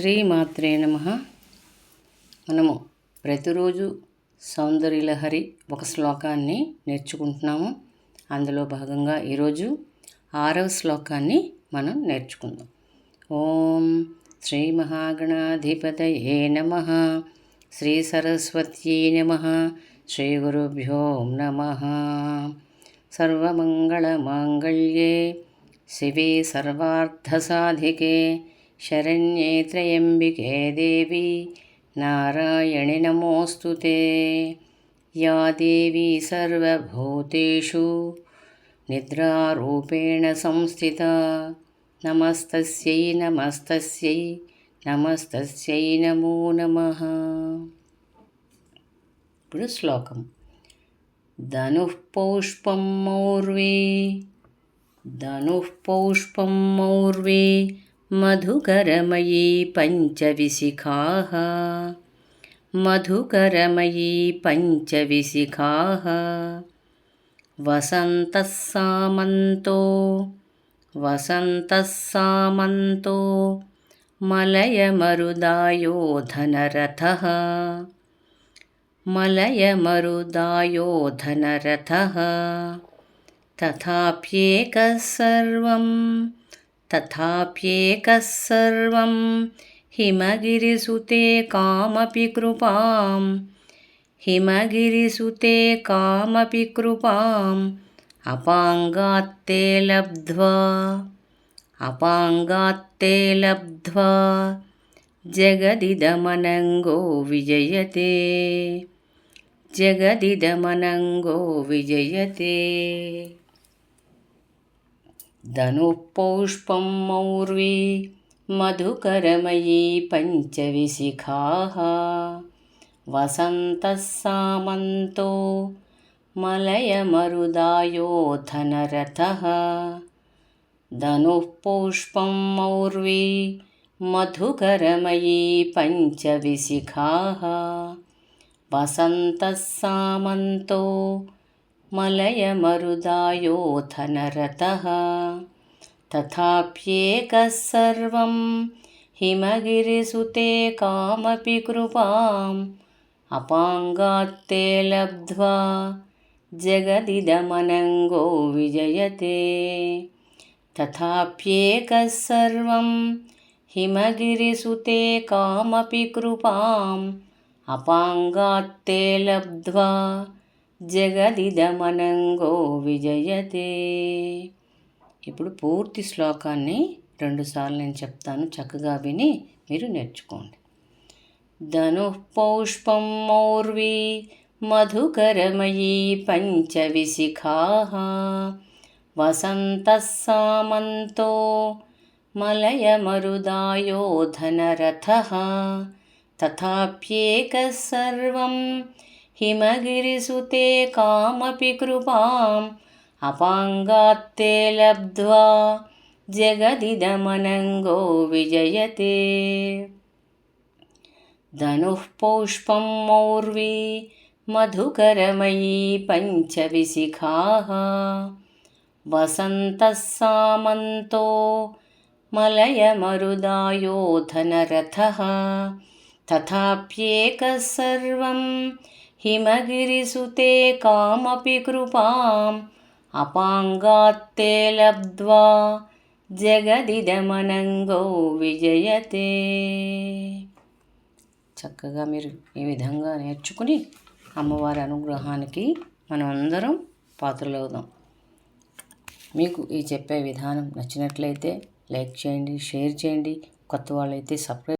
శ్రీమాత్రే నమ. మనము ప్రతిరోజు సౌందర్యలహరి ఒక శ్లోకాన్ని నేర్చుకుంటున్నాము. అందులో భాగంగా ఈరోజు ఆరవ శ్లోకాన్ని మనం నేర్చుకుందాం. ఓం శ్రీ మహాగణాధిపతయే నమ. శ్రీ సరస్వత్యై నమ. శ్రీ గురుభ్యో నమ. సర్వమంగళమాంగళ్యే. శివే సర్వార్థసాధికే. शरण्ये त्र्यम्बिके देवी नारायणि नमोऽस्तु ते। या देवी सर्वभूतेषु निद्रारूपेण संस्थिता। नमस्तस्यै नमस्तस्यै नमस्तस्यै नमो नमः। श्लोकं धनुःपौष्पं मौर्वी धनुःपौष्पं मौर्वी। मधुकरमयी पञ्चविशिखाः। मधुकरमयी पञ्चविशिखाः। वसन्तः सामन्तो मलयमरुदायो धनरथः मलयमरुदायो धनरथः तथाप्येकः सर्वम् तथाप्येकः सर्वं हिमगिरिसुते कामपि कृपां हिमगिरिसुते कामपि कृपाम् अपाङ्गात्ते लब्ध्वा अपाङ्गात्ते लब्ध्वा जगदिदमनङ्गो विजयते जगदिदमनङ्गो विजयते धनुः पौष्पं मौर्वी मधुकरमयी पञ्चविशिखाः। वसन्तः सामन्तो मलयमरुदायो धनरथः धनुः पौष्पं मौर्वी मधुकरमयी पञ्चविशिखाः। वसन्तः सामन्तो मलयमरुदायो धनरथः तथाप्येकः सर्वं हिमगिरिसुते कामपि कृपाम् अपाङ्गात्ते लब्ध्वा जगदिदमनङ्गो विजयते तथाप्येकः सर्वं हिमगिरिसुते कामपि कृपाम् अपाङ्गात्ते लब्ध्वा జగదిదమనంగో విజయతే. ఇప్పుడు పూర్తి శ్లోకాన్ని రెండుసార్లు నేను చెప్తాను చక్కగా విని మీరు నేర్చుకోండి. ధను పౌష్పం మౌర్వీ మధుకరమయీ పంచవిశిఖా. వసంత సామంతో మలయమరుదాయో ధనరథ తథాప్యేక సర్వం हिमगिरिसुते कामपि कृपाम् अपाङ्गात्ते लब्ध्वा जगदिदमनङ्गो विजयते। धनुः पौष्पं मौर्वी मधुकरमयी पञ्चविशिखाः। वसन्तः सामन्तो मलयमरुदायो धनरथः तथाप्येकः सर्वं हिमगिरिसुते कामपि कृपाम् अपाङ्गात्ते लब्ध्वा జగదిదమనంగో విజయతే చక్కగా మీరు ఈ విధంగా నేర్చుకుని అమ్మవారి అనుగ్రహానికి మనం అందరం పాత్రలవుదాం మీకు ఈ చెప్పే విధానం నచ్చినట్లయితే లైక్ చేయండి షేర్ చేయండి కొత్త వాళ్ళైతే సబ్స్క్రైబ్